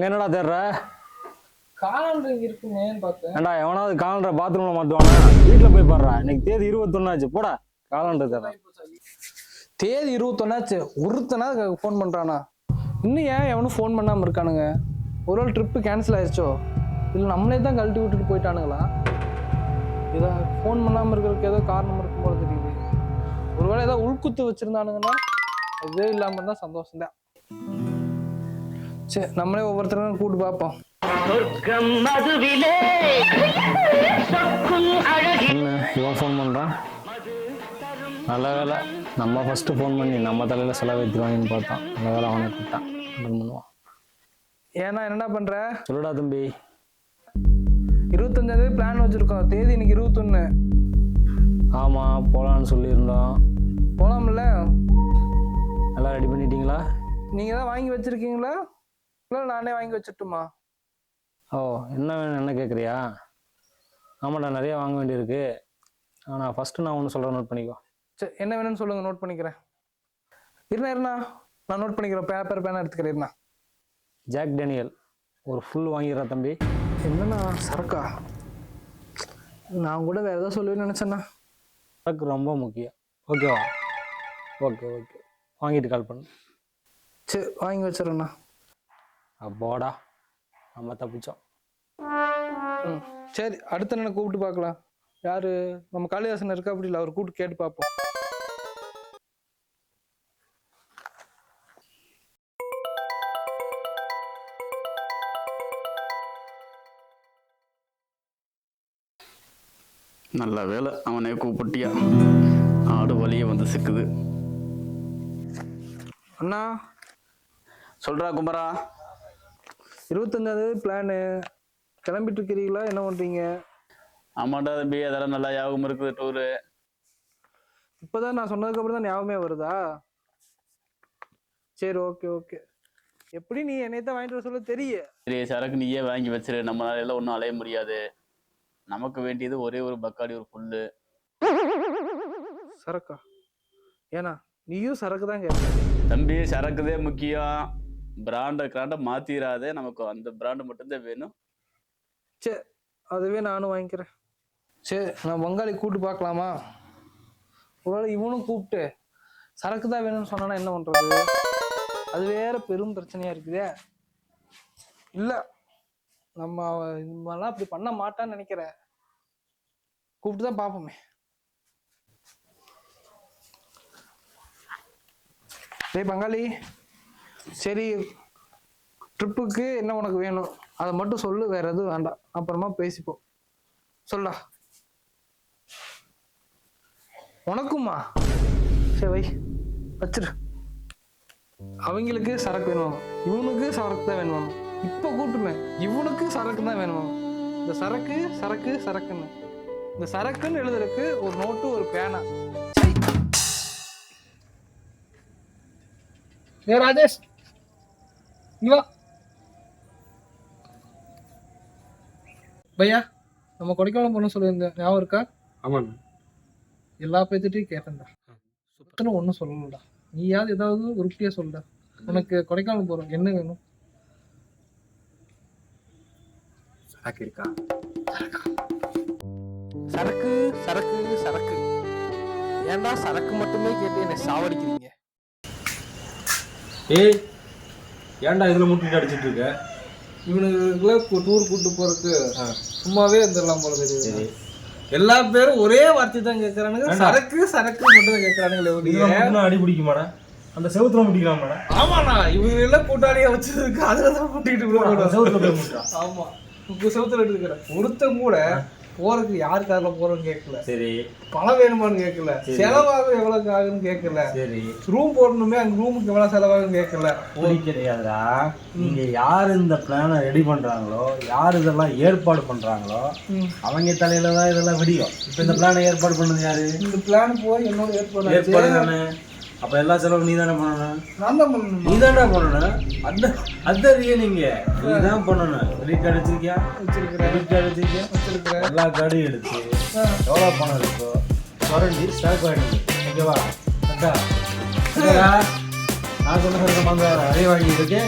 அங்க என்னடா தேடுற? காலண்டர் இருக்குமேன்னு பார்த்தேன். ஏண்டா எவனாவது காலண்டரை பாத்ரூம்ல மாட்டுவானா? வீட்டுல போய் பாடுறா. இன்னைக்கு தேதி இருபத்தொன்னாச்சு. போடா காலண்டர் தேடுறா. தேதி இருபத்தொன்னாச்சு. ஒருத்தனா ஃபோன் பண்றானா? இன்னும் ஏன் எவனும் ஃபோன் பண்ணாம இருக்கானுங்க? ஒரு ட்ரிப்பு கேன்சல் ஆயிடுச்சோ? இல்லை நம்மளே தான் கழட்டி விட்டுட்டு போயிட்டானுங்களா? ஏதோ ஃபோன் பண்ணாமல் இருக்கிறதுக்கு ஏதோ காரணம் இருக்கும் போல தெரியுது ஒருவேளை ஏதோ உள்குத்து வச்சிருந்தானுங்கன்னா இதே இல்லாமல் இருந்தால் சந்தோஷம் தான் சரி நம்மளே ஒவ்வொருத்தரும் கூட்டு பார்ப்போம் இவன் ஃபோன் பண்றான் நல்ல வேலை நம்ம ஃபர்ஸ்ட் ஃபோன் பண்ணி நம்ம தலையில செலவு வைத்துருவாங்கன்னு பார்த்தோம் நல்ல வேலை அவனை கூப்பிட்டான். பண்ணுவான். ஏன்னா என்னடா பண்ற? சொல்லுடா தம்பி. இருபத்தஞ்சாந்தேதி பிளான் வச்சிருக்கோம். தேதி இன்னைக்கு இருபத்தொன்னு. ஆமா போலான்னு சொல்லியிருந்தோம். போலாம்ல. எல்லாம் ரெடி பண்ணிட்டீங்களா? நீங்க தான் வாங்கி வச்சிருக்கீங்களா? இல்லை நானே வாங்கி வச்சிட்டுமா. ஓ என்ன வேணும் என்ன கேட்குறியா ஆமாடா நிறைய வாங்க வேண்டியிருக்கு. ஆனால் ஃபர்ஸ்ட் நான் ஒன்று சொல்கிறேன் நோட் பண்ணிக்கோ. சரி என்ன வேணும்னு சொல்லுங்க நோட் பண்ணிக்கிறேன். இருண்ணா இருண்ணா. நான் நோட் பண்ணிக்கிறேன் பேப்பர் பேனா எடுத்துக்கிறேன் இருண்ணா. ஜாக் டேனியல் ஒரு ஃபுல் வாங்கிடுறா தம்பி. என்னண்ணா சரக்கா? நான் கூட வேற ஏதாவது சொல்லுவேன்னு நினைச்சேண்ணா. எனக்கு ரொம்ப முக்கியம். ஓகேவா ஓகே ஓகே வாங்கிட்டு கால் பண்ணு. சரி வாங்கி வச்சிடறேண்ணா. அப்போடா நம்ம தப்பிச்சோம். ம். சரி அடுத்த என்ன கூப்பிட்டு பார்க்கலாம்? யாரு? நம்ம காளிதாசன் இருக்கா அப்படி இல்லை? அவர் கூப்பிட்டு கேட்டு பார்ப்போம். நல்ல வேலை அவனே கூப்பிட்டியா? ஆடு வழியே வந்து சிக்குது. அண்ணா. சொல்றா குமரா. இருபத்தஞ்சாந்தேதி பிளானு கிளம்பிட்டு இருக்கிறீங்களா என்ன பண்றீங்க? ஆமாண்டா தம்பி அதெல்லாம் நல்லா ஞாபகம் இருக்குது டூரு இப்போதான் நான் சொன்னதுக்கு அப்புறம் தான் ஞாபகமே வருதா? சரி ஓகே ஓகே எப்படி நீ என்னை தான் வாங்கிட்டு வர சொல்ல தெரிய. சரி சரக்கு நீயே வாங்கி வச்சிரு. நம்மளால எல்லாம் ஒன்றும் அலைய முடியாது. நமக்கு வேண்டியது ஒரே ஒரு பக்காடி ஒரு புல்லு. சரக்கா? ஏன்னா நீயும் சரக்கு தான் கேட்க தம்பி சரக்குதே முக்கியம். பிராண்டை கிராண்டை மாத்திராதே நமக்கு அந்த பிராண்டு மட்டும்தான் வேணும். சரி அதுவே நானும் வாங்கிக்கிறேன். சரி நான் பங்காளி கூப்பிட்டு பார்க்கலாமா? ஒருவேளை இவனும் கூப்பிட்டு சரக்கு தான் வேணும்னு சொன்னானா என்ன பண்றது? அது வேற பெரும் பிரச்சனையா இருக்குதே. இல்ல நம்ம இது மாதிரிலாம் அப்படி பண்ண மாட்டான்னு நினைக்கிறேன். கூப்பிட்டு தான் பார்ப்போமே. டேய் பங்காளி. சரி ட்ரிப்புக்கு என்ன உனக்கு வேணும்? அதை மட்டும் சொல்லு வேற எதுவும் வேண்டாம். அப்புறமா பேசிப்போம். சொல்லா உனக்குமா சரி வை. வச்சிரு. அவங்களுக்கு சரக்கு வேணும். இவனுக்கு சரக்கு தான் வேணும். இப்போ கூட்டுமே. இவனுக்கு சரக்கு தான் வேணும். இந்த சரக்கு சரக்கு சரக்குன்னு. இந்த சரக்குன்னு எழுதுறதுக்கு ஒரு நோட்டு ஒரு பேனா. ராஜேஷ். இங்க வா பையா நம்ம கொடைக்கானல் போகணும் சொல்லியிருந்தேன் ஞாபகம் இருக்கா? ஆமாண்ணா. எல்லா பேர்த்திட்டையும் கேட்டேன்டா. சுத்தனும் ஒன்றும் சொல்லலடா நீயாவது ஏதாவது உருப்படியா சொல்லுடா உனக்கு கொடைக்கானல் போறோம். என்ன வேணும்? சரக்கு இருக்கா? சரக்கு சரக்கு சரக்கு. ஏன்டா சரக்கு மட்டுமே கேட்டு என்னை சாவடிக்கிறீங்க? ஏய் ஏன்டா இதுல முட்டிட்டு அடிச்சிட்டு இருக்க? இவனுக்குள்ள டூர் கூட்டு போறதுக்கு சும்மாவே இருந்துடலாம் போல தெரியுது. எல்லா பேரும் ஒரே வார்த்தை தான் கேட்கறானுங்க. சரக்கு சரக்கு மட்டும் தான் கேட்கறானுங்களே அடி பிடிக்குமாடா? அந்த செவுத்துல முடிக்கலாமாடா ஆமாண்ணா இவங்க எல்லாம் கூட்டாளியா வச்சிருக்கு அதுல தான் கூட்டிட்டு செவுத்துல ஆமா. செவுத்துல எடுத்துக்கிறேன். ஒருத்தன் கூட போறதுக்கு யாரு கார்ல போறோம்னு கேட்கல. சரி. பணம் வேணுமான்னு கேட்கல. செலவாகும் எவ்வளவு ஆகுன்னு கேட்கல. சரி. ரூம் போடணுமே அங்க ரூமுக்கு எவ்வளவு செலவாகுன்னு கேட்கல. அப்படி கிடையாதுடா. நீங்க யார் இந்த பிளானை ரெடி பண்றாங்களோ யார் இதெல்லாம் ஏற்பாடு பண்றாங்களோ. அவங்க தலையில தான் இதெல்லாம் விடியும். இப்போ இந்த பிளானை ஏற்பாடு பண்ணது யாரு? இந்த பிளான் போய் என்னோட ஏற்பாடு ஏற்பாடு தானே? அப்ப எல்லா செலவும் நீ தானே பண்ணணும்? நான் தான் பண்ணணும். நீ தானே பண்ணணும்? அந்த அந்த நீங்க. நீ தான் பண்ணணும். கிரெடிட் கார்டு வச்சிருக்கியா? வச்சிருக்கிறேன். டெபிட் கார்டு வச்சிருக்கியா? வச்சிருக்கிறேன். எல்லா கார்டையும் எடுத்து. எவ்வளோ பணம் இருக்கோ குறைஞ்சி ஸ்டாக் வாங்கிடு ஓகேவா? கரெக்டா? நான் சொன்ன சரக்கு வாங்க வாங்கிட்டு